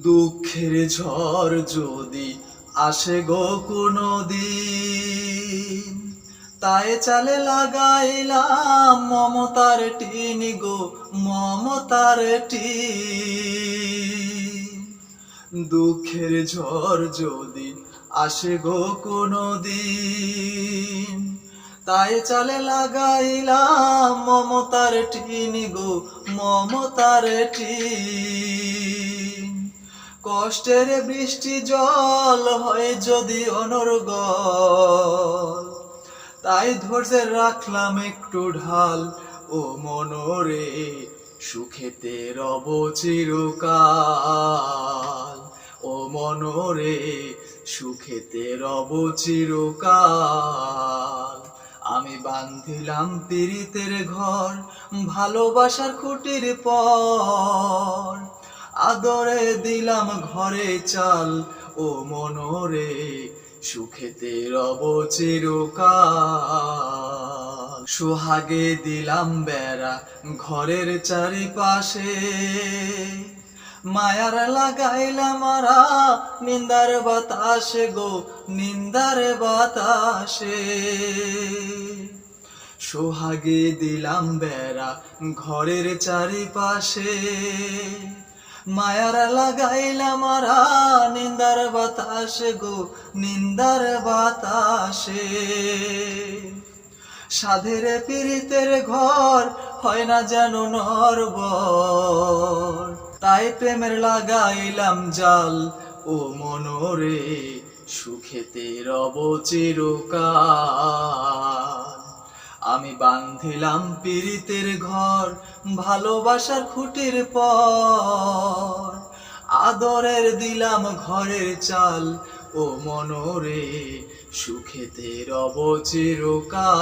দুঃখের ঝড় যদি আসে গো কোনো দিন তাই চালে লাগাইলাম মমতার টিন গো, মমতার টিন। দুঃখের ঝড় যদি আসে গো কোনো দিন তাই চালে লাগাইলাম মমতার টিন গো, মমতার টিন। কষ্টের বৃষ্টি জল হয় যদি অনর্গল। তাই ধৈর্যের রাখলাম একটু ঢাল ও মনরে, সুখেতে রব চিরকাল। ও মনরে, সুখেতে রব চিরকাল। আমি বান্ধিলাম পীড়িতের ঘর, ভালোবাসার খুঁটির পর আদরে দিলাম ঘরে চাল, ও মনরে সুখেতে রব সোহাগে দিলাম বেড়া ঘরের চারিপাশে, মায়ার লাগাইলাম মারা নিন্দার বাতাসে গো, নিন্দার বাতাসে। সোহাগে দিলাম বেড়া ঘরের চারিপাশে মায়ার লাগাইলাম মারা নিন্দার বাতাসে গো, নিন্দার বাতাসে। সাধের পীড়িতের ঘর হয় না যেন নরবর। তাই প্রেমের লাগাইলাম জাল ও মনোরে, সুখেতে রব চিরকাল। আমি বান্ধিলাম পীড়িতের ঘর, ভালোবাসার খুঁটির পর। আদরের দিলাম ঘরের চাল ও মনোরে সুখেতে রব চিরকাল।